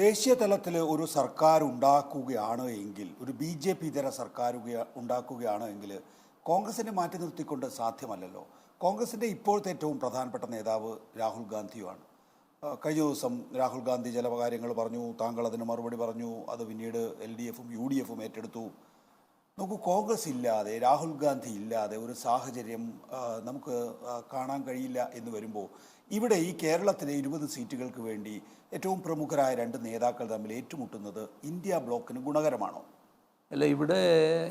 ദേശീയ തലത്തിൽ ഒരു സർക്കാർ ഉണ്ടാക്കുകയാണ് എങ്കിൽ ഒരു ബി ജെ പി ഇതര സർക്കാർ ഉണ്ടാക്കുകയാണ് എങ്കിൽ കോൺഗ്രസിനെ മാറ്റി നിർത്തിക്കൊണ്ട് സാധ്യമല്ലല്ലോ. കോൺഗ്രസിന്റെ ഇപ്പോഴത്തെ ഏറ്റവും പ്രധാനപ്പെട്ട നേതാവ് രാഹുൽ ഗാന്ധിയുമാണ്. കഴിഞ്ഞ ദിവസം രാഹുൽ ഗാന്ധി ചില കാര്യങ്ങൾ പറഞ്ഞു താങ്കൾ അതിന് മറുപടി പറഞ്ഞു അത് പിന്നീട് എൽ ഡി എഫും യു ഡി എഫും ഏറ്റെടുത്തു. നോക്കൂ കോൺഗ്രസ് ഇല്ലാതെ രാഹുൽ ഗാന്ധി ഇല്ലാതെ ഒരു സാഹചര്യം നമുക്ക് കാണാൻ കഴിയില്ല എന്ന് വരുമ്പോൾ ഇവിടെ ഈ കേരളത്തിലെ ഇരുപത് സീറ്റുകൾക്ക് വേണ്ടി ഏറ്റവും പ്രമുഖരായ രണ്ട് നേതാക്കൾ തമ്മിൽ ഏറ്റുമുട്ടുന്നത് ഇന്ത്യ ബ്ലോക്കിന് ഗുണകരമാണോ? അല്ല ഇവിടെ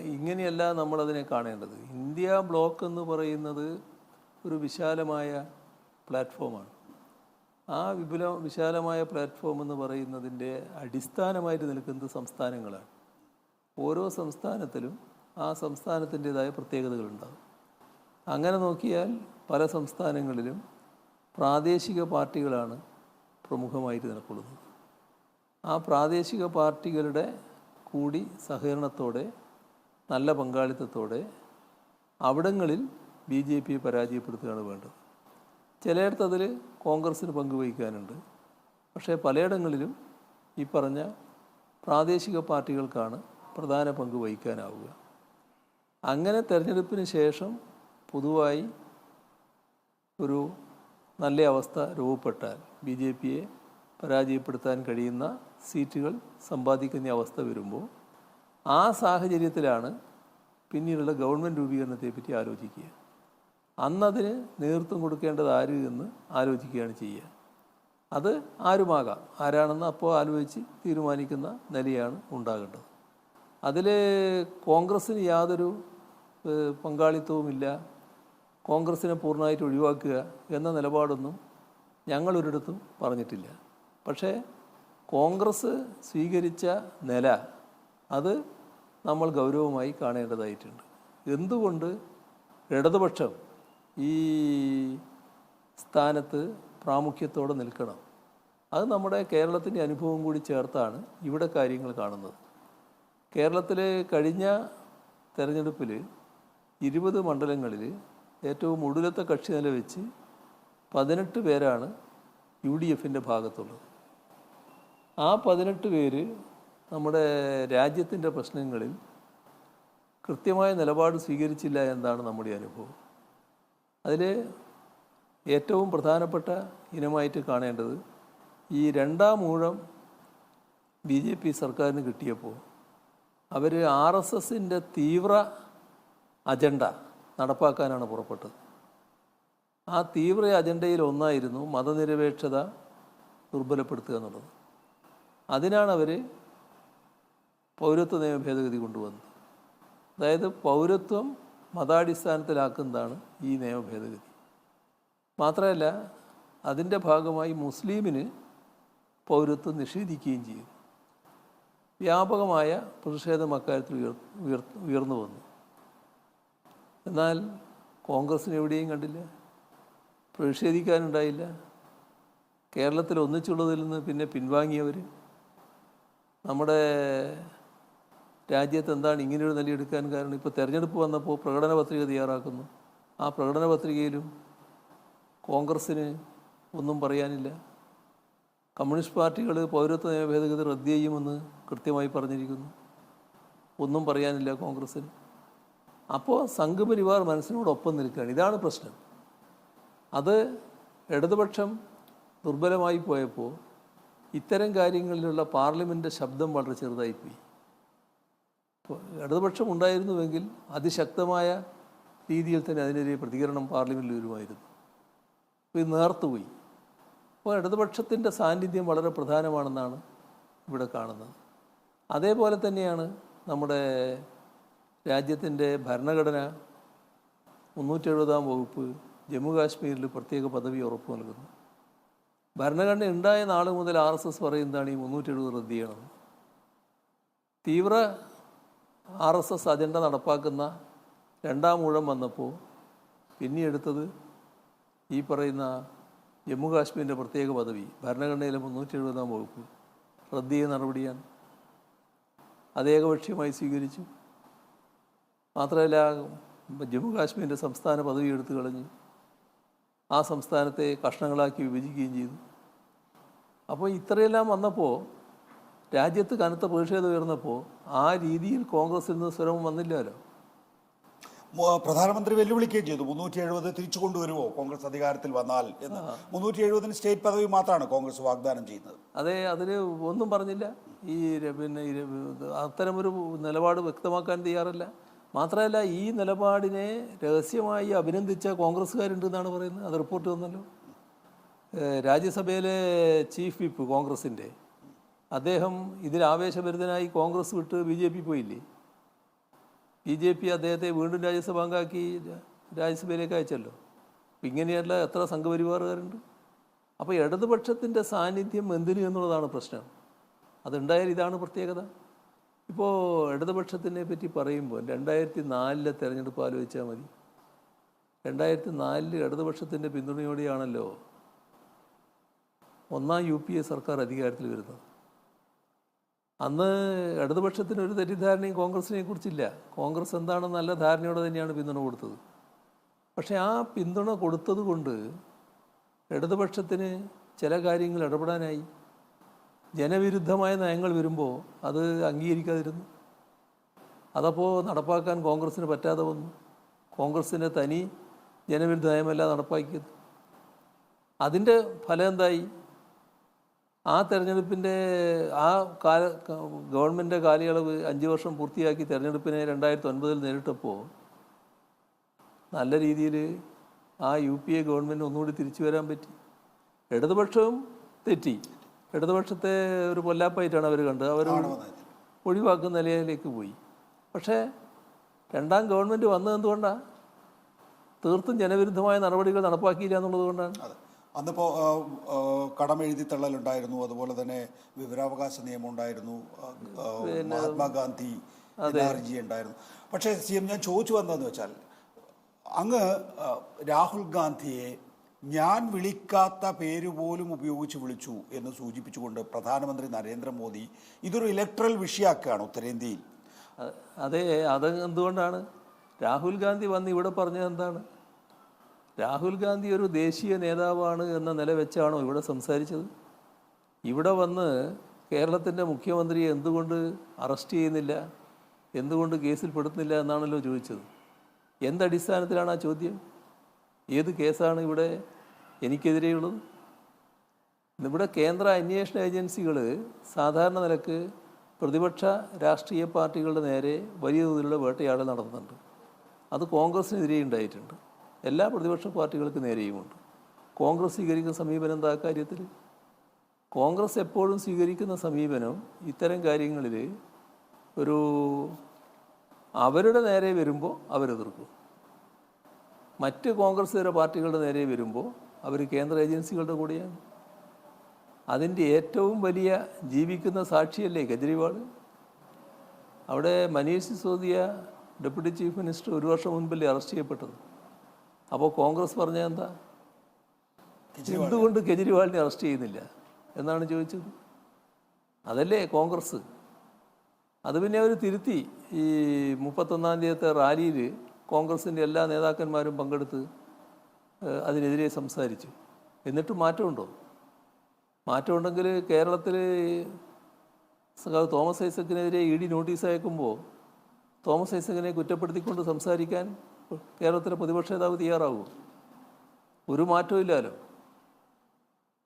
ഇങ്ങനെയല്ല നമ്മളതിനെ കാണേണ്ടത്. ഇന്ത്യ ബ്ലോക്ക് എന്ന് പറയുന്നത് ഒരു വിശാലമായ പ്ലാറ്റ്ഫോമാണ്. ആ വിപുല വിശാലമായ പ്ലാറ്റ്ഫോം എന്ന് പറയുന്നതിന്റെ അടിസ്ഥാനമായിട്ട് നിൽക്കുന്നത് സംസ്ഥാനങ്ങളാണ്. ഓരോ സംസ്ഥാനത്തിലും ആ സംസ്ഥാനത്തിന്റെതായ പ്രത്യേകതകളുണ്ടാകും. അങ്ങനെ നോക്കിയാൽ പല സംസ്ഥാനങ്ങളിലും പ്രാദേശിക പാർട്ടികളാണ് പ്രമുഖമായിട്ട് നിലകൊള്ളുന്നത് ആ പ്രാദേശിക പാർട്ടികളുടെ കൂടി സഹകരണത്തോടെ നല്ല പങ്കാളിത്തത്തോടെ അവിടങ്ങളിൽ ബി ജെ പിയെ പരാജയപ്പെടുത്തുകയാണ് വേണ്ടത്. ചിലയിടത്ത് അതിൽ കോൺഗ്രസ്സിന് പങ്കുവഹിക്കാനുണ്ട് പക്ഷേ പലയിടങ്ങളിലും ഈ പറഞ്ഞ പ്രാദേശിക പാർട്ടികൾക്കാണ് പ്രധാന പങ്ക് വഹിക്കാനാവുക. അങ്ങനെ തെരഞ്ഞെടുപ്പിന് ശേഷം പൊതുവായി ഒരു നല്ല അവസ്ഥ രൂപപ്പെട്ടാൽ ബി ജെ പിയെ പരാജയപ്പെടുത്താൻ കഴിയുന്ന സീറ്റുകൾ സമ്പാദിക്കുന്ന അവസ്ഥ വരുമ്പോൾ ആ സാഹചര്യത്തിലാണ് പിന്നീടുള്ള ഗവൺമെന്റ് രൂപീകരണത്തെപ്പറ്റി ആലോചിക്കുക. അന്നതിന് നേതൃത്വം കൊടുക്കേണ്ടത് ആര് എന്ന് ആലോചിക്കുകയാണ് ചെയ്യുക. അത് ആരുമാകാം. ആരാണെന്ന് അപ്പോൾ ആലോചിച്ച് തീരുമാനിക്കുന്ന നിലയാണ് ഉണ്ടാകേണ്ടത്. അതിൽ കോൺഗ്രസ്സിന് യാതൊരു പങ്കാളിത്തവുമില്ല. കോൺഗ്രസ്സിനെ പൂർണമായിട്ട് ഒഴിവാക്കുക എന്ന നിലപാടൊന്നും ഞങ്ങളൊരിടത്തും പറഞ്ഞിട്ടില്ല. പക്ഷേ കോൺഗ്രസ് സ്വീകരിച്ച നില അത് നമ്മൾ ഗൗരവമായി കാണേണ്ടതായിട്ടുണ്ട്. എന്തുകൊണ്ട് ഇടതുപക്ഷം ഈ സ്ഥാനത്ത് പ്രാമുഖ്യത്തോടെ നിൽക്കണം? അത് നമ്മുടെ കേരളത്തിന്റെ അനുഭവം കൂടി ചേർത്താണ് ഇവിടെ കാര്യങ്ങൾ കാണുന്നത്. കേരളത്തിലെ കഴിഞ്ഞ തെരഞ്ഞെടുപ്പിൽ ഇരുപത് മണ്ഡലങ്ങളിൽ ഏറ്റവും ഒടുവിലത്തെ കക്ഷി നില വെച്ച് പതിനെട്ട് പേരാണ് യു ഡി എഫിന്റെ ഭാഗത്തുള്ളത്. ആ പതിനെട്ട് പേര് നമ്മുടെ രാജ്യത്തിന്റെ പ്രശ്നങ്ങളിൽ കൃത്യമായ നിലപാട് സ്വീകരിച്ചില്ല എന്നാണ് നമ്മുടെ അനുഭവം. അതിൽ ഏറ്റവും പ്രധാനപ്പെട്ട ഇനമായിട്ട് കാണേണ്ടത് ഈ രണ്ടാം ഊഴം ബി ജെ പി സർക്കാരിന് കിട്ടിയപ്പോൾ അവർ ആർ എസ് എസിന്റെ തീവ്ര അജണ്ട നടപ്പാക്കാനാണ് പുറപ്പെട്ടത്. ആ തീവ്ര അജണ്ടയിൽ ഒന്നായിരുന്നു മതനിരപേക്ഷത ദുർബലപ്പെടുത്തുക എന്നുള്ളത്. അതിനാണ് അവർ പൗരത്വ നിയമ ഭേദഗതി കൊണ്ടുവന്നത്. അതായത് പൗരത്വം മതാടിസ്ഥാനത്തിലാക്കുന്നതാണ് ഈ നിയമ ഭേദഗതി. മാത്രമല്ല അതിന്റെ ഭാഗമായി മുസ്ലിമിന് പൗരത്വം നിഷേധിക്കുകയും ചെയ്യും വ്യാപകമായ പ്രതിഷേധം അക്കാര്യത്തിൽ ഉയർ ഉയർ ഉയർന്നു വന്നു. എന്നാൽ കോൺഗ്രസ്സിന് എവിടെയും കണ്ടില്ല പ്രതിഷേധിക്കാനുണ്ടായില്ല. കേരളത്തിൽ ഒന്നിച്ചുള്ളതിൽ നിന്ന് പിന്നെ പിൻവാങ്ങിയവർ നമ്മുടെ രാജ്യത്ത് എന്താണ് ഇങ്ങനെയൊരു നിലയെടുക്കാൻ കാരണം? ഇപ്പോൾ തെരഞ്ഞെടുപ്പ് വന്നപ്പോൾ പ്രകടന പത്രിക തയ്യാറാക്കുന്നു. ആ പ്രകടന പത്രികയിലും കോൺഗ്രസ്സിന് ഒന്നും പറയാനില്ല. കമ്മ്യൂണിസ്റ്റ് പാർട്ടികൾ പൗരത്വ നിയമ ഭേദഗതി റദ്ദ് ചെയ്യുമെന്ന് കൃത്യമായി പറഞ്ഞിരിക്കുന്നു. ഒന്നും പറയാനില്ല കോൺഗ്രസ്സിന്. അപ്പോൾ സംഘപരിവാർ മനസ്സിനോടൊപ്പം നിൽക്കുകയാണ്. ഇതാണ് പ്രശ്നം. അത് ഇടതുപക്ഷം ദുർബലമായി പോയപ്പോൾ ഇത്തരം കാര്യങ്ങളിലുള്ള പാർലമെന്റ് ശബ്ദം വളരെ ചെറുതായിപ്പോയി. ഇടതുപക്ഷം ഉണ്ടായിരുന്നുവെങ്കിൽ അതിശക്തമായ രീതിയിൽ തന്നെ അതിനെതിരെ പ്രതികരണം പാർലമെന്റിൽ വരുമായിരുന്നു. അപ്പോൾ ഇത് നേർത്തുപോയി. അപ്പോൾ ഇടതുപക്ഷത്തിന്റെ സാന്നിധ്യം വളരെ പ്രധാനമാണെന്നാണ് ഇവിടെ കാണുന്നത്. അതേപോലെ തന്നെയാണ് നമ്മുടെ രാജ്യത്തിന്റെ ഭരണഘടന മുന്നൂറ്റി എഴുപതാം വകുപ്പ് ജമ്മു കാശ്മീരിൽ പ്രത്യേക പദവി ഉറപ്പ് നൽകുന്നു. ഭരണഘടന ഉണ്ടായ നാൾ മുതൽ ആർ എസ് എസ് പറയുന്നതാണ് ഈ മുന്നൂറ്റി എഴുപത് റദ്ദ് ചെയ്യണം തീവ്ര ആർ എസ് എസ് അജണ്ട നടപ്പാക്കുന്ന രണ്ടാം ഊഴം വന്നപ്പോൾ പിന്നെ എടുത്തത് ഈ പറയുന്ന ജമ്മു കാശ്മീരിന്റെ പ്രത്യേക പദവി ഭരണഘടനയിലെ മുന്നൂറ്റി എഴുപതാം വകുപ്പ് റദ്ദ് ചെയ്യുന്ന നടപടിയാണ്. അത് ഏകപക്ഷീയമായി സ്വീകരിച്ചു. മാത്രമല്ല ജമ്മു കാശ്മീരിന്റെ സംസ്ഥാന പദവി എടുത്തു കളഞ്ഞു. ആ സംസ്ഥാനത്തെ കഷ്ണങ്ങളാക്കി വിഭജിക്കുകയും ചെയ്തു. അപ്പോൾ ഇത്രയെല്ലാം വന്നപ്പോൾ രാജ്യത്ത് കനത്ത പ്രതിഷേധം ഉയർന്നപ്പോൾ ആ രീതിയിൽ കോൺഗ്രസിൽ നിന്ന് സ്വരം വന്നില്ലല്ലോ. പ്രധാനമന്ത്രി വെല്ലുവിളിക്കുകയും ചെയ്തു. മുന്നൂറ്റി എഴുപത് തിരിച്ചു കൊണ്ടുവരുമോ കോൺഗ്രസ് അധികാരത്തിൽ വന്നാൽ എന്ന്. മുന്നൂറ്റി എഴുപതിന് സ്റ്റേറ്റ് പദവി മാത്രമാണ് കോൺഗ്രസ് വാഗ്ദാനം ചെയ്യുന്നത്. അതെ അതിന് ഒന്നും പറഞ്ഞില്ല. ഈ പിന്നെ അത്തരമൊരു നിലപാട് വ്യക്തമാക്കാൻ തയ്യാറല്ല. മാത്രമല്ല ഈ നിലപാടിനെ രഹസ്യമായി അഭിനന്ദിച്ച കോൺഗ്രസ്സുകാരുണ്ട് എന്നാണ് പറയുന്നത്. അത് റിപ്പോർട്ട് വന്നല്ലോ. രാജ്യസഭയിലെ ചീഫ് വിപ്പ് കോൺഗ്രസിന്റെ അദ്ദേഹം ഇതിൽ ആവേശഭരിതനായി കോൺഗ്രസ് വിട്ട് ബി ജെ പി പോയില്ലേ? ബി ജെ പി അദ്ദേഹത്തെ വീണ്ടും രാജ്യസഭ അംഗാക്കി രാജ്യസഭയിലേക്ക് അയച്ചല്ലോ. ഇങ്ങനെയല്ല എത്ര സംഘപരിവാറുകാരുണ്ട്? അപ്പോൾ ഇടതുപക്ഷത്തിന്റെ സാന്നിധ്യം എന്തിനു എന്നുള്ളതാണ് പ്രശ്നം. അതുണ്ടായാൽ ഇതാണ് പ്രത്യേകത. ഇപ്പോൾ ഇടതുപക്ഷത്തിനെ പറ്റി പറയുമ്പോൾ രണ്ടായിരത്തി നാലിലെ തെരഞ്ഞെടുപ്പ് ആലോചിച്ചാൽ മതി. രണ്ടായിരത്തി നാലിൽ ഇടതുപക്ഷത്തിന്റെ പിന്തുണയോടെയാണല്ലോ ഒന്നാം യു പി എ സർക്കാർ അധികാരത്തിൽ വരുന്നത്. അന്ന് ഇടതുപക്ഷത്തിന് ഒരു തെറ്റിദ്ധാരണയും കോൺഗ്രസിനെ കുറിച്ചില്ല. കോൺഗ്രസ് എന്താണെന്ന് നല്ല ധാരണയോടെ തന്നെയാണ് പിന്തുണ കൊടുത്തത്. പക്ഷേ ആ പിന്തുണ കൊടുത്തത് കൊണ്ട് ഇടതുപക്ഷത്തിന് ചില കാര്യങ്ങൾ ഇടപെടാനായി. ജനവിരുദ്ധമായ നയങ്ങൾ വരുമ്പോൾ അത് അംഗീകരിക്കാതിരുന്നു. അതപ്പോൾ നടപ്പാക്കാൻ കോൺഗ്രസ്സിന് പറ്റാതെ വന്നു. കോൺഗ്രസ്സിനെ തനി ജനവിരുദ്ധ നയമല്ല നടപ്പാക്കിയത്. അതിന്റെ ഫലം എന്തായി? ആ തെരഞ്ഞെടുപ്പിന്റെ ആ കാല ഗവൺമെന്റിന്റെ കാലയളവ് അഞ്ച് വർഷം പൂർത്തിയാക്കി തെരഞ്ഞെടുപ്പിനെ രണ്ടായിരത്തി ഒൻപതിൽ നേരിട്ടപ്പോൾ നല്ല രീതിയിൽ ആ യു പി എ ഗവൺമെന്റ് ഒന്നുകൂടി തിരിച്ചു വരാൻ പറ്റി. ഇടതുപക്ഷവും തെറ്റി. ഇടതുപക്ഷത്തെ ഒരു പൊല്ലാപ്പായിട്ടാണ് അവർ കണ്ടത്. അവർ ഒഴിവാക്കുന്ന നിലയിലേക്ക് പോയി. പക്ഷേ രണ്ടാം ഗവൺമെന്റ് വന്നത് എന്തുകൊണ്ടാണ് തീർത്തും ജനവിരുദ്ധമായ നടപടികൾ നടപ്പാക്കിയില്ല എന്നുള്ളത് കൊണ്ടാണ്. അന്നിപ്പോൾ കടം എഴുതി തള്ളലുണ്ടായിരുന്നു. അതുപോലെ തന്നെ വിവരാവകാശ നിയമം ഉണ്ടായിരുന്നു. മഹാത്മാഗാന്ധി ഹർജി ഉണ്ടായിരുന്നു. പക്ഷേ സി എം ഞാൻ ചോദിച്ചു വന്നതെന്ന് വെച്ചാൽ അങ്ങ് രാഹുൽ ഗാന്ധിയെ ഞാൻ വിളിക്കാത്ത പേര് പോലും ഉപയോഗിച്ച് വിളിച്ചു എന്ന് സൂചിപ്പിച്ചുകൊണ്ട് പ്രധാനമന്ത്രി നരേന്ദ്രമോദി ഇതൊരു ഇലക്ട്രൽ വിഷയാക്കുകയാണ് ഉത്തരേന്ത്യയിൽ. അതെ അത് എന്തുകൊണ്ടാണ് രാഹുൽ ഗാന്ധി വന്ന് ഇവിടെ പറഞ്ഞത് എന്താണ്? രാഹുൽ ഗാന്ധി ഒരു ദേശീയ നേതാവാണ് എന്ന നില വെച്ചാണോ ഇവിടെ സംസാരിച്ചത്? ഇവിടെ വന്ന് കേരളത്തിന്റെ മുഖ്യമന്ത്രിയെ എന്തുകൊണ്ട് അറസ്റ്റ് ചെയ്യുന്നില്ല? എന്തുകൊണ്ട് കേസിൽ പെടുത്തുന്നില്ല എന്നാണല്ലോ ചോദിച്ചത്? എന്തടിസ്ഥാനത്തിലാണ് ആ ചോദ്യം? ഏത് കേസാണ് ഇവിടെ എനിക്കെതിരെയുള്ളത്? ഇവിടെ കേന്ദ്ര അന്വേഷണ ഏജൻസികൾ സാധാരണ നിലയ്ക്ക് പ്രതിപക്ഷ രാഷ്ട്രീയ പാർട്ടികളുടെ നേരെ വലിയ തോതിലുള്ള വേട്ടയാടൽ നടത്തുന്നുണ്ട്. അത് കോൺഗ്രസിനെതിരെ ഉണ്ടായിട്ടുണ്ട്. എല്ലാ പ്രതിപക്ഷ പാർട്ടികൾക്ക് നേരെയുമുണ്ട്. കോൺഗ്രസ് സ്വീകരിക്കുന്ന സമീപനം എന്താ കാര്യത്തിൽ കോൺഗ്രസ് എപ്പോഴും സ്വീകരിക്കുന്ന സമീപനം ഇത്തരം കാര്യങ്ങളിൽ ഒരു അവരുടെ നേരെ വരുമ്പോൾ അവരെതിർക്കും. മറ്റ് കോൺഗ്രസ് പാർട്ടികളുടെ നേരെ വരുമ്പോൾ അവർ കേന്ദ്ര ഏജൻസികളുടെ കൂടെയാണ്. അതിന്റെ ഏറ്റവും വലിയ ജീവിക്കുന്ന സാക്ഷിയല്ലേ കെജ്രിവാൾ? അവിടെ Manish Sisodia deputy chief minister ഒരു വർഷം മുൻപല്ലേ അറസ്റ്റ് ചെയ്യപ്പെട്ടത്. അപ്പോൾ കോൺഗ്രസ് പറഞ്ഞ എന്താ? എന്തുകൊണ്ട് കെജ്രിവാളിനെ അറസ്റ്റ് ചെയ്യുന്നില്ല? എന്നാണ് ചോദിച്ചത്. അതല്ലേ കോൺഗ്രസ്? അത് പിന്നെ അവർ തിരുത്തി ഈ മുപ്പത്തൊന്നാം തീയതിയത്തെ റാലിയിൽ കോൺഗ്രസിന്റെ എല്ലാ നേതാക്കന്മാരും പങ്കെടുത്ത് അതിനെതിരെ സംസാരിച്ചു. എന്നിട്ട് മാറ്റമുണ്ടോ? മാറ്റമുണ്ടെങ്കിൽ കേരളത്തിൽ തോമസ് ഐസക്കിനെതിരെ ഇ ഡി നോട്ടീസ് അയക്കുമ്പോൾ തോമസ് ഐസക്കിനെ കുറ്റപ്പെടുത്തിക്കൊണ്ട് സംസാരിക്കാൻ കേരളത്തിലെ പ്രതിപക്ഷ നേതാവ് തയ്യാറാവുമോ ഒരു മാറ്റവും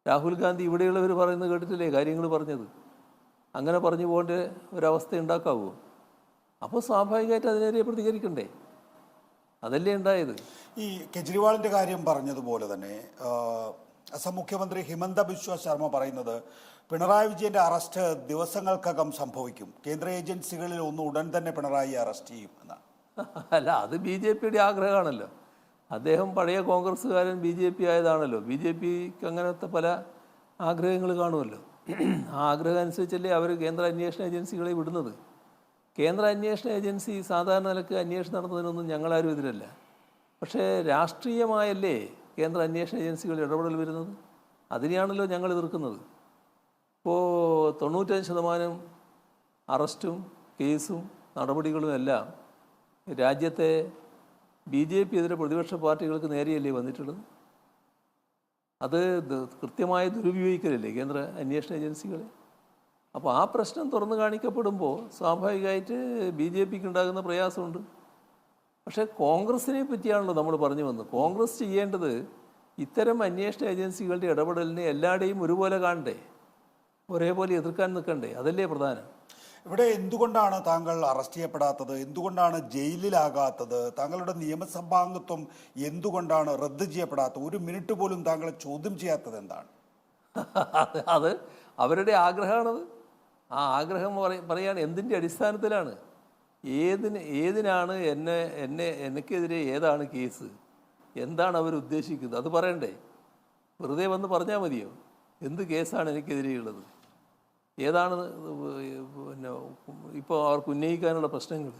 രാഹുൽ ഗാന്ധി ഇവിടെയുള്ളവർ പറയുന്നത് കേട്ടിട്ടില്ലേ? കാര്യങ്ങൾ പറഞ്ഞത്. അങ്ങനെ പറഞ്ഞു പോകേണ്ട ഒരവസ്ഥ ഉണ്ടാക്കാവോ? അപ്പോൾ സ്വാഭാവികമായിട്ട് അതിനെതിരെ പ്രതികരിക്കണ്ടേ? അതല്ലേ ഉണ്ടായത്? ഈ കെജ്രിവാളിന്റെ കാര്യം പറഞ്ഞതുപോലെ തന്നെ അസം മുഖ്യമന്ത്രി ഹിമന്ത ബിശ്വ ശർമ്മ പറയുന്നത് പിണറായി വിജയന്റെ അറസ്റ്റ് ദിവസങ്ങൾക്കകം സംഭവിക്കും. കേന്ദ്ര ഏജൻസികളിൽ ഒന്ന് ഉടൻ തന്നെ പിണറായി അറസ്റ്റ് ചെയ്യും എന്നാണ്. അല്ല അത് ബി ജെ പിയുടെ ആഗ്രഹമാണല്ലോ. അദ്ദേഹം പഴയ കോൺഗ്രസ്സുകാരൻ ബി ജെ പി ആയതാണല്ലോ. ബി ജെ പിക്ക് അങ്ങനത്തെ പല ആഗ്രഹങ്ങൾ കാണുമല്ലോ. ആ ആഗ്രഹം അനുസരിച്ചല്ലേ അവർ കേന്ദ്ര അന്വേഷണ ഏജൻസികളെ വിടുന്നത്. കേന്ദ്ര അന്വേഷണ ഏജൻസി സാധാരണ നിലയ്ക്ക് അന്വേഷണം നടത്തുന്നതിനൊന്നും ഞങ്ങളാരും എതിരല്ല. പക്ഷേ രാഷ്ട്രീയമായല്ലേ കേന്ദ്ര അന്വേഷണ ഏജൻസികൾ ഇടപെടൽ വരുന്നത്? അതിനെയാണല്ലോ ഞങ്ങൾ എതിർക്കുന്നത്. ഇപ്പോൾ തൊണ്ണൂറ്റഞ്ച് ശതമാനം അറസ്റ്റും കേസും നടപടികളും എല്ലാം രാജ്യത്തെ ബി ജെ പി എതിരെ പ്രതിപക്ഷ പാർട്ടികൾക്ക് നേരെയല്ലേ വന്നിട്ടുള്ളത്? അത് കൃത്യമായി ദുരുപയോഗിക്കലല്ലേ കേന്ദ്ര അന്വേഷണ ഏജൻസികളെ? അപ്പോൾ ആ പ്രശ്നം തുറന്നു കാണിക്കപ്പെടുമ്പോൾ സ്വാഭാവികമായിട്ട് ബി ജെ പിക്ക് ഉണ്ടാകുന്ന പ്രയാസമുണ്ട്. പക്ഷേ കോൺഗ്രസിനെ പറ്റിയാണല്ലോ നമ്മൾ പറഞ്ഞു വന്നത്. കോൺഗ്രസ് ചെയ്യേണ്ടത് ഇത്തരം അന്വേഷണ ഏജൻസികളുടെ ഇടപെടലിനെ എല്ലാവരുടെയും ഒരുപോലെ കാണണ്ടേ? ഒരേപോലെ എതിർക്കാൻ നിൽക്കണ്ടേ? അതല്ലേ പ്രധാനം. ഇവിടെ എന്തുകൊണ്ടാണ് താങ്കൾ അറസ്റ്റ് ചെയ്യപ്പെടാത്തത്? എന്തുകൊണ്ടാണ് ജയിലിലാകാത്തത്? താങ്കളുടെ നിയമസഭാംഗത്വം എന്തുകൊണ്ടാണ് റദ്ദ് ചെയ്യപ്പെടാത്തത്? ഒരു മിനിറ്റ് പോലും താങ്കളെ ചോദ്യം ചെയ്യാത്തത് എന്താണ്? അത് അവരുടെ ആഗ്രഹമാണത്. ആ ആഗ്രഹം പറ- പറയാണ് എന്തിന്റെ അടിസ്ഥാനത്തിലാണ്? ഏതിന് ഏതിനാണ് എന്നെ എന്നെ എനിക്കെതിരെ ഏതാണ് കേസ്? എന്താണ് അവർ ഉദ്ദേശിക്കുന്നത്? അത് പറയണ്ടേ? വെറുതെ വന്ന് പറഞ്ഞാൽ മതിയോ? എന്ത് കേസാണ് എനിക്കെതിരെയുള്ളത്? ഏതാണ് പിന്നെ ഇപ്പോൾ അവർക്ക് ഉന്നയിക്കാനുള്ള പ്രശ്നങ്ങൾ?